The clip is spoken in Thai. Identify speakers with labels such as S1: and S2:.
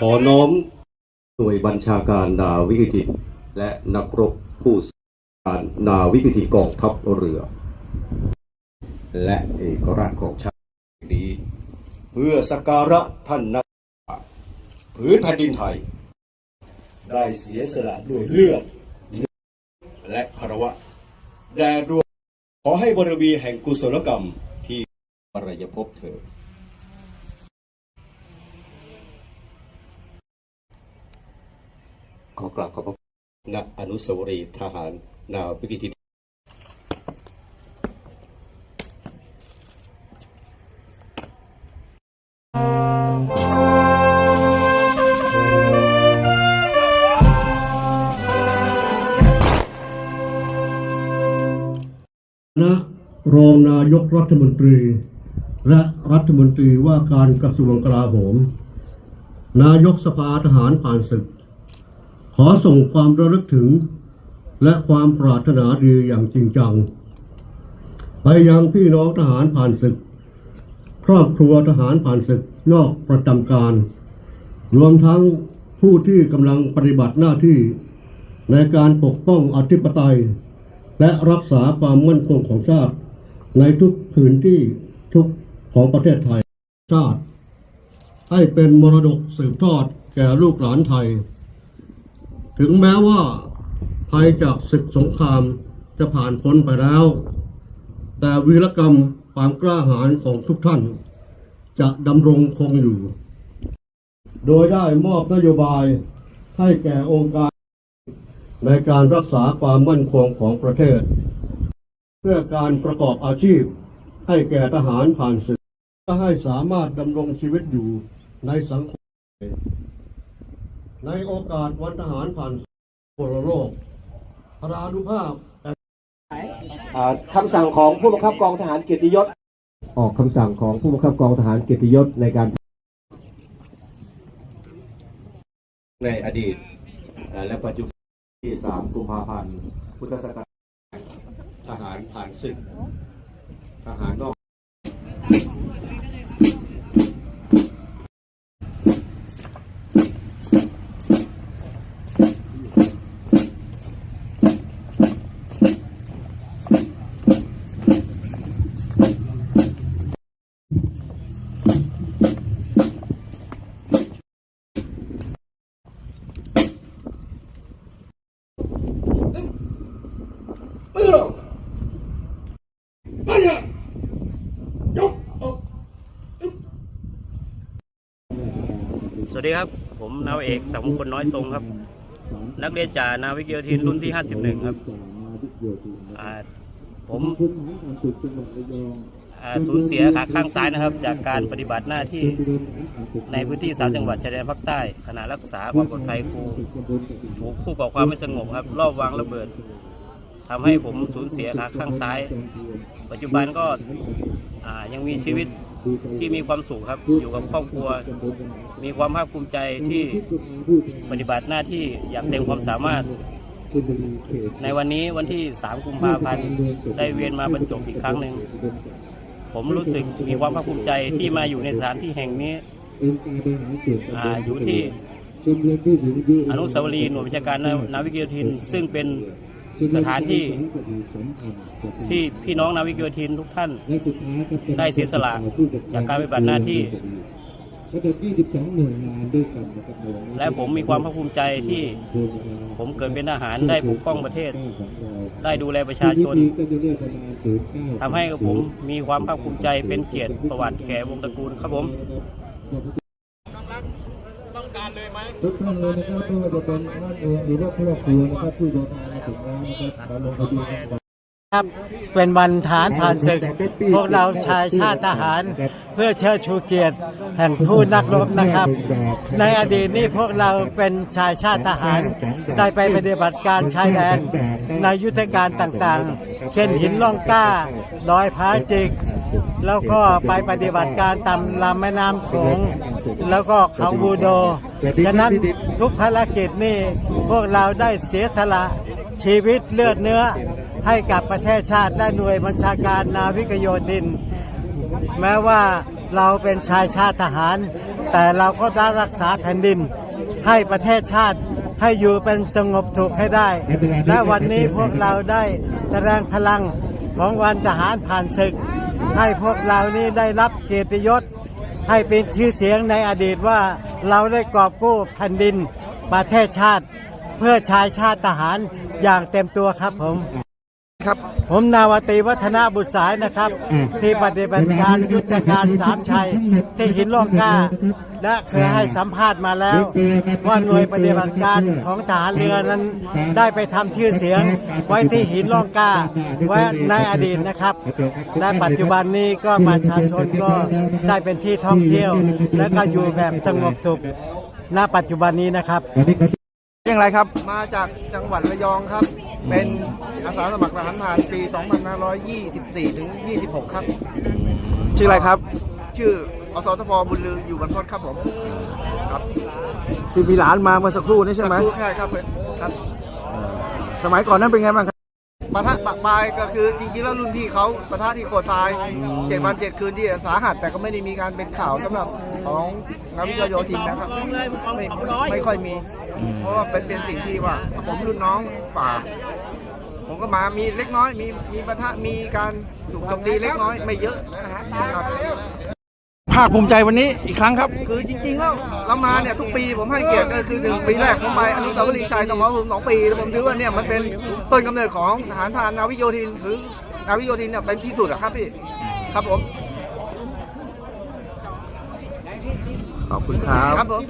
S1: ขอน้อมหน่วยบัญชาการนาวิกโยธิและนักรบผู้สังการนาวิกโยธิกองทัพเรือ และเอกราชของชาตินี้เพื่อสักการะท่านนักผืนแผ่นดินไทย ได้เสียสละด้วยเลือดและคารวะแด่ดวงขอให้บารมีแห่งกุศลกรรมที่อรยภพเถิด ขอกราบขอบพระคุณณอนุสาวรีย์ทหารนาวิกโยธิน
S2: นะรองนายกรัฐมนตรี และรัฐมนตรีว่าการกระทรวงกลาโหม นายกสภาทหารผ่านศึก ขอส่งความระลึกถึง และความปรารถนาดีอย่างจริงจัง ไปยังพี่น้องทหารผ่านศึก ครอบครัวทหารผ่านศึกนอกประจำการ รวมทั้งผู้ที่กำลังปฏิบัติหน้าที่ ในการปกป้องอธิปไตย และรักษาความมั่นคงของชาติ ในทุกพื้นที่ทุกของประเทศไทยชาติ ให้เป็นมรดกสืบทอดแก่ลูกหลานไทย ถึงแม้ว่าภัยจากศึกสงครามจะผ่านพ้นไปแล้ว แต่วีรกรรมความกล้าหาญของทุกท่าน จะดำรงคงอยู่ โดยได้มอบนโยบายให้แก่องค์การในการรักษาความมั่นคงของประเทศ เพื่อการประกอบอาชีพให้แก่ทหารผ่านศึกเพื่อให้สามารถดำรงชีวิตอยู่ในสังคม ในโอกาสวันทหารผ่านศึกทั่วโลกพรานุภาพ
S1: อ่าคำสั่งของผู้บังคับกองทหารเกียรติยศ ออกคำสั่งของผู้บังคับกองทหารเกียรติยศในการในอดีตอ่าและปัจจุบันที่ 3 กุมภาพันธ์ พุทธศักราชทหารผ่านศึก ทหารนอก
S3: วัสดีครับ ผมนาวเอกสังคนน้อยทรงครับ นักเรียนจ่านาวิกโยธินรุ่นที่ 51 ครับผมสูญเสียขาข้างซ้ายนะครับ จากการปฏิบัติหน้าที่ในพื้นที่สามจังหวัดชายแดนภาคใต้ขณะรักษาความปลอดภัยครูถูกผู้ก่อความไม่สงบครับ รอบวางระเบิดทำให้ผมสูญเสียขาข้างซ้าย ปัจจุบันก็ยังมีชีวิต ที่มีความสุขครับ อยู่กับครอบครัว มีความภาคภูมิใจที่ปฏิบัติหน้าที่อย่างเต็มความสามารถ ในวันนี้วันที่ 3 กุมภาพันธ์ได้เวียนมาบรรจบอีกครั้งหนึ่ง ผมรู้สึกมีความภาคภูมิใจที่มาอยู่ในสถานที่แห่งนี้ออยู่ที่อนุสาวรีย์หน่วยบัญชาการนาวิกโยธิน ซึ่งเป็น สถานที่ที่พี่น้องนาวิกโยธินทุกท่านได้เสียสละจากการปฏิบัติหน้าที่
S4: ทั้งหมด22หน่วยงานด้วยกันนะครับในวันนี้
S3: และผมมีความภาคภูมิใจที่ผมเกิดเป็นทหารได้ปกป้องประเทศ ได้ดูแลประชาชน
S4: พรุ่งก็จะเลือกประมาณ09
S3: ทำให้กับผมมีความภาคภูมิใจเป็นเกียรติประวัติแก่วงตระกูลครับผม
S4: ทุกท่านเลยนะครับไม่ว่าจะเป็นท่านเองหรือว่าครอบครัวนะครับที่เดินทางมา ถึงแล้วนะครับกาลงทะเบียนกัน
S5: ครับเป็นวันฐานผ่านศึก พวกเราชายชาติทหาร เพื่อเชิดชูเกียรติแห่งผู้นักรบนะครับ ในอดีตนี้พวกเราเป็นชายชาติทหาร ได้ไปปฏิบัติการชายแดนในยุทธการต่างๆ เช่นหินล่องกล้าดอยผาจิก แล้วก็ไปปฏิบัติการตามลำแม่น้ำโขงแล้วก็เขาบูโดฉะนั้นทุกภารกิจนี่พวกเราได้เสียสละ ชีวิตเลือดเนื้อให้กับประเทศชาติและหน่วยบัญชาการนาวิกโยธิน แม้ว่าเราเป็นชายชาติทหาร แต่เราก็ได้รักษาแผ่นดิน ให้ประเทศชาติให้อยู่เป็นสงบสุขให้ได้ และวันนี้พวกเราได้แสดงพลังของวันทหารผ่านศึก ให้พวกเรานี้ได้รับเกียรติยศ ให้เป็นชื่อเสียงในอดีตว่าเราได้กอบกู้แผ่นดินประเทศชาติ เพื่อชายชาติทหารอย่างเต็มตัวครับผม
S4: ครับ
S5: ผมนาวาตรีวัฒนาบุตรสายนะครับ ที่ปฏิบัติการยุทธการสามชัย ที่หินล่องกล้า และเคยให้สัมภาษณ์มาแล้ว ว่าหน่วยปฏิบัติการของทหารเรือนั้น ได้ไปทำชื่อเสียง ไว้ที่หินล่องกล้า ไว้ในอดีตนะครับ และปัจจุบันนี้ก็ประชาชนก็ได้เป็นที่ท่องเที่ยว และก็อยู่แบบสงบสุขณปัจจุบันนี้นะครับ
S4: อย่างไรครับ มาจากจังหวัดระยองครับ เป็นอาสาสมัครทหารผ่านปี 2524 ถึง 26 ครับ ชื่ออะไรครับ ชื่ออสทพบุญลืออยู่บรรพตครับผม ครับ
S6: ที่มีหลานมาเมื่อสักครู่นี้ใช่ไหม
S4: ใช่ครับครับ
S6: สมัยก่อนนั้นเป็นไงบ้างครับ
S4: ปะทะปะปลายก็คือจริงๆแล้วรุ่นพี่เขาปะทะที่โคทรายเจ็ดวันเจ็ดคืนที่สาหัสแต่ก็ไม่ได้มีการเป็นข่าวสำหรับ ของนักวิทยาโยธินนะครับไม่ไม่ค่อยมี เพราะว่าเป็นเป็นสิ่งที่ว่า ผมรุ่นน้องฝ่า ผมก็มามีเล็กน้อย มีมีปะทะมีการถูกโจมตีเล็กน้อยไม่เยอะนะครับ
S6: ภาคภูมิใจวันนี้อีกครั้งครับ
S4: คือจริงๆแล้วเรามาเนี่ยทุกปีผมให้เกียรติก็คือหนึ่งปีแรกผมไปอนุสาวรีย์ชัยสมรภูมิสองปีแล้วผมถือว่าเนี่ยมันเป็นต้นกำเนิดของทหารพรานนาวิกโยธินหรือนาวิกโยธินเนี่ยเป็นที่สุดอะครับพี่ครับผม
S6: ขอบคุณครับ
S4: ครับผม